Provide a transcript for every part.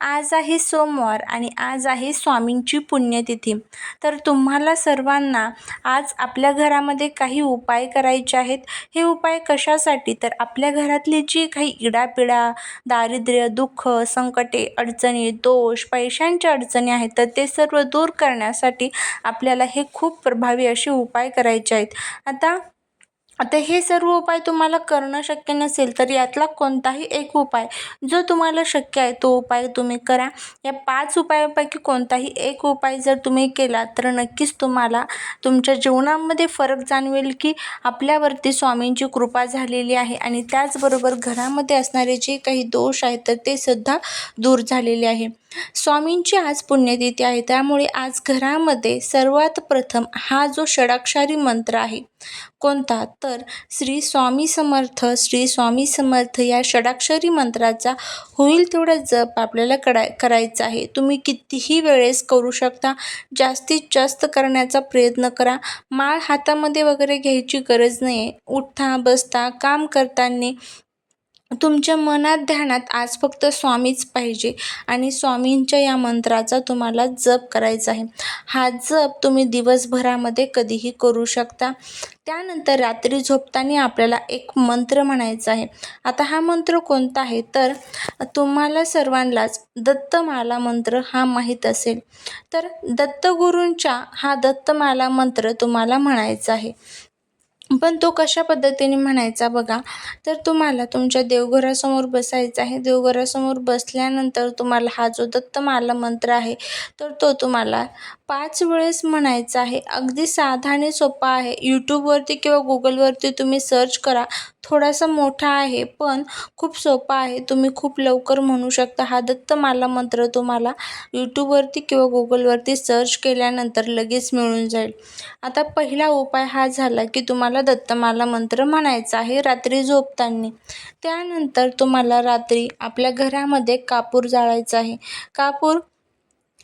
आज आहे सोमवार आणि आज आहे स्वामींची पुण्यतिथी. तर तुम्हाला सर्वांना आज आपल्या घरामध्ये काही उपाय करायचे आहेत. हे उपाय कशासाठी? तर आपल्या घरातली जी काही इडापिडा दारिद्र्य दुःख संकटे अडचणी दोष पैशांच्या अडचणी आहेत तर ते सर्व दूर करण्यासाठी आपल्याला हे खूप प्रभावी असे उपाय करायचे आहेत. आता आता हे सर्व उपाय तुम्हाला करणं शक्य नसेल तर यातला कोणताही एक उपाय जो तुम्हाला शक्य आहे तो उपाय तुम्ही करा. या पाच उपायापैकी कोणताही एक उपाय जर तुम्ही केला तर नक्कीच तुम्हाला तुमच्या जीवनामध्ये फरक जाणवेल की आपल्यावरती स्वामींची कृपा झालेली आहे आणि त्याचबरोबर घरामध्ये असणारे जे काही दोष आहेत तर ते सुद्धा दूर झालेले आहे. स्वामींची आज पुण्यतिथी आहे. त्यामुळे आज घरामध्ये सर्वात प्रथम हा जो षडाक्षरी मंत्र आहे कोणता? तर श्री स्वामी समर्थ श्री स्वामी समर्थ या षडाक्षरी मंत्राचा होईल तेवढा जप आपल्याला करा करायचा आहे. तुम्ही कितीही वेळेस करू शकता. जास्तीत जास्त करण्याचा प्रयत्न करा. माळ हातामध्ये वगैरे घ्यायची गरज नाही आहे उठता बसता काम करताना तुमच्या मनात ध्यानात आज फक्त स्वामीच पाहिजे आणि स्वामींच्या या मंत्राचा तुम्हाला जप करायचा आहे. हा जप तुम्ही दिवसभरामध्ये कधीही करू शकता. त्यानंतर रात्री झोपताना आपल्याला एक मंत्र म्हणायचा आहे. आता हा मंत्र कोणता आहे? तर तुम्हाला सर्वांनाच दत्तमाला मंत्र हा माहीत असेल. तर दत्तगुरूंच्या हा दत्तमाला मंत्र तुम्हाला म्हणायचा आहे. पण तो कशा पद्धतीने म्हणायचा बघा. तर तुम्हाला तुमच्या देवघरासमोर बसायचं आहे. देवघरासमोर बसल्यानंतर तुम्हाला हा जो दत्तमाला मंत्र आहे तर तो तुम्हाला पाच वेळेस म्हणायचं आहे. अगदी साधा आणि सोपा आहे. यूट्यूबवरती किंवा गुगलवरती तुम्ही सर्च करा. थोडासा मोठा आहे पण खूप सोपा आहे. तुम्ही खूप लवकर म्हणू शकता. हा दत्तमाला मंत्र तुम्हाला यूट्यूबवरती किंवा गुगलवरती सर्च केल्यानंतर लगेच मिळून जाईल. आता पहिला उपाय हा झाला की तुम्हाला दत्तमाला मंत्र म्हणायचा आहे रात्री झोपताना. त्यानंतर तुम्हाला रात्री आपल्या घरामध्ये कापूर जाळायचा आहे. कापूर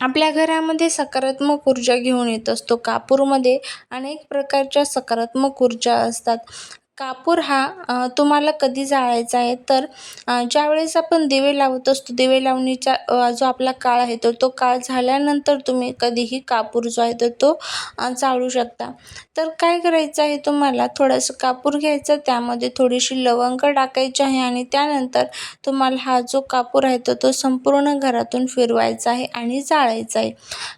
आपल्या घरामध्ये सकारात्मक ऊर्जा घेऊन येत असतो. कापूरमध्ये अनेक प्रकारच्या सकारात्मक ऊर्जा असतात. कापूर हा तुम्हाला कधी जाळायचा आहे? तर ज्यावेळेस आपण दिवे लावत असतो दिवे लावणीचा जो आपला काळ आहे तर तो काळ झाल्यानंतर तुम्ही कधीही कापूर जो आहे तर तो जाळू शकता. तर काय करायचं आहे तुम्हाला? थोडंसं कापूर घ्यायचं त्यामध्ये थोडीशी लवंग टाकायची आहे आणि त्यानंतर तुम्हाला हा जो कापूर आहे तर तो संपूर्ण घरातून फिरवायचा आहे आणि जाळायचा आहे.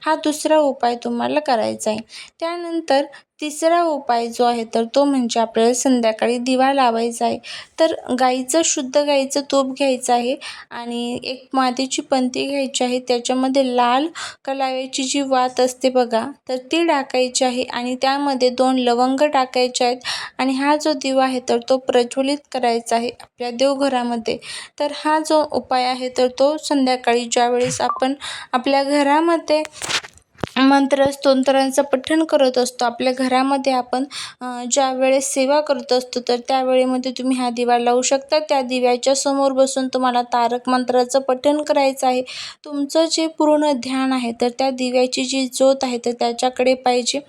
हा दुसरा उपाय तुम्हाला करायचा आहे. त्यानंतर तिसरा उपाय जो आहे तर तो म्हणजे आपल्याला संध्याकाळी दिवा लावायचा आहे. तर गाईचं शुद्ध गाईचं तूप घ्यायचं आहे आणि एक मातीची पंती घ्यायची आहे. त्याच्यामध्ये लाल कलाव्याची जी वात असते बघा तर ती टाकायची आहे आणि त्यामध्ये दोन लवंग टाकायचे आहेत आणि हा जो दिवा आहे तर तो प्रज्वलित करायचा आहे आपल्या देवघरामध्ये. तर हा जो उपाय आहे तर तो संध्याकाळी ज्यावेळेस आपण आपल्या घरामध्ये मंत्र स्तोत्रांचं पठण करत असतो. आपल्या घरामध्ये आपण ज्या वेळेस सेवा करत असतो तर त्यावेळेमध्ये तुम्ही हा दिवा लावू शकता. त्या दिव्याच्या समोर बसून तुम्हाला तारक मंत्राचं पठण करायचं आहे. तुमचं जे पूर्ण ध्यान आहे तर त्या दिव्याची जी ज्योत आहे तर त्याच्याकडे पाहिजे.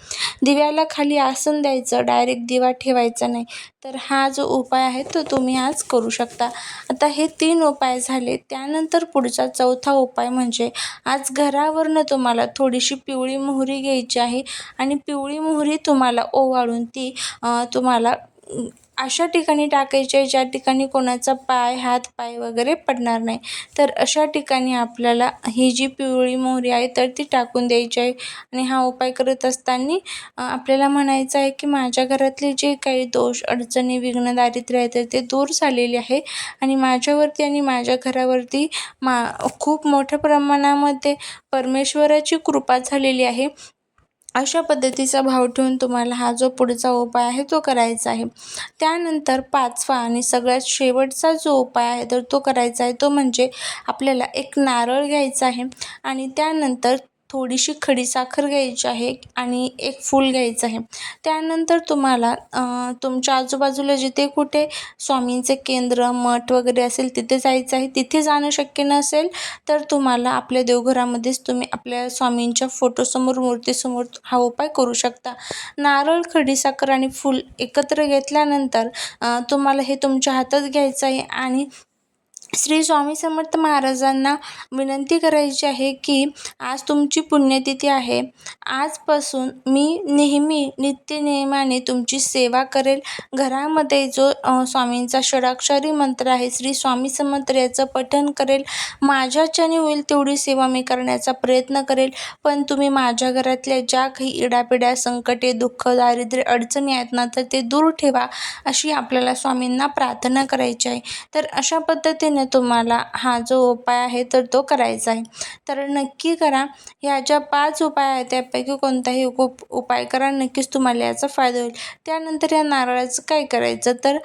दिव्याला खाली आसन द्यायचं. डायरेक्ट दिवा ठेवायचा नाही. तर हा जो उपाय आहे तो तुम्ही आज करू शकता. आता हे तीन उपाय झाले. त्यानंतर पुढचा चौथा उपाय म्हणजे आज घरावरनं तुम्हाला थोडीशी पिवळी मोहरी घ्यायची आहे आणि पिवळी मोहरी तुम्हाला ओवाळून ती तुम्हाला अशा ठिकाणी टाकायची आहे ज्या ठिकाणी कोणाचा पाय हात पाय वगैरे पडणार नाही. तर अशा ठिकाणी आपल्याला ही जी पिवळी मोहरी आहे तर ती टाकून द्यायची आहे. आणि हा उपाय करत असताना आपल्याला म्हणायचं आहे की माझ्या घरातले जे काही दोष अडचणी विघ्न दारिद्र्य आहे तर ते दूर झालेले आहे. आणि माझ्यावरती आणि माझ्या घरावरती मा खूप मोठ्या प्रमाणामध्ये परमेश्वराची कृपा झालेली आहे. अशा पद्धतीचा भाव ठेवून तुम्हाला हा जो पुढचा उपाय आहे तो करायचा आहे. त्यानंतर पाचवा आणि सगळ्यात शेवटचा जो उपाय आहे तर तो करायचा आहे तो म्हणजे आपल्याला एक नारळ घ्यायचा आहे. आणि त्यानंतर थोडीशी खडीसाखर घ्यायची आहे आणि एक फूल घ्यायचं आहे. त्यानंतर तुम्हाला तुमच्या आजूबाजूला जिथे कुठे स्वामींचे केंद्र मठ वगैरे असेल तिथे जायचं आहे तिथे जाणं शक्य नसेल तर तुम्हाला आपल्या देवघरामध्येच तुम्ही आपल्या स्वामींच्या फोटोसमोर मूर्तीसमोर हा उपाय करू शकता. नारळ खडीसाखर आणि फूल एकत्र घेतल्यानंतर तुम्हाला हे तुमच्या हातात घ्यायचं आहे आणि श्री स्वामी समर्थ महाराजांना विनंती करायची आहे की आज तुमची पुण्यतिथी आहे. आजपासून मी नेहमी नित्यनियमाने तुमची सेवा करेल. घरामध्ये जो स्वामींचा षडाक्षरी मंत्र आहे श्री स्वामी समर्थ याचं पठण करेल. माझ्याच्याने होईल तेवढी सेवा मी करण्याचा प्रयत्न करेल. पण तुम्ही माझ्या घरातल्या ज्या काही इडापिड्या संकटे दुःख दारिद्र्य अडचणी आहेत ना तर ते दूर ठेवा अशी आपल्याला स्वामींना प्रार्थना करायची आहे. तर अशा पद्धतीने तुम्हाला हा जो उपाय आहे तर तो करायचा आहे. तर नक्की करा. ह्या ज्या पाच उपाय आहेत त्यापैकी कोणताही उप उपाय करा. नक्कीच तुम्हाला याचा फायदा होईल. त्यानंतर या नारळाचं काय करायचं तर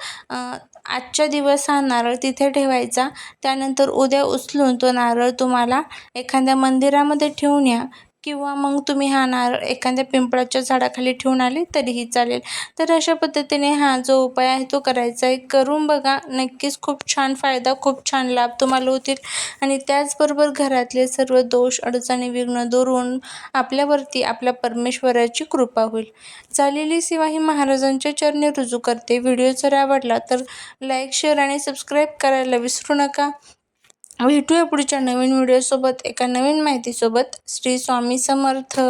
आजच्या दिवस हा नारळ तिथे ठेवायचा. त्यानंतर उद्या उचलून तो नारळ तुम्हाला एखाद्या मंदिरामध्ये ठेवून या. किंवा मग तुम्ही हा नारळ एखाद्या पिंपळाच्या झाडाखाली ठेवून आले तरीही चालेल. तर अशा पद्धतीने हा जो उपाय आहे तो करायचा आहे. करून बघा. नक्कीच खूप छान फायदा खूप छान लाभ तुम्हाला होतील. आणि त्याचबरोबर घरातले सर्व दोष अडचणी विघ्न दूर होऊन आपल्यावरती आपल्या परमेश्वराची कृपा होईल. झालेली सेवा ही महाराजांच्या चरणी रुजू करते. व्हिडिओ जर आवडला तर लाईक शेअर आणि सबस्क्राईब करायला विसरू नका. भेटूया पुढच्या नवीन व्हिडिओसोबत एका नवीन माहितीसोबत. श्री स्वामी समर्थ.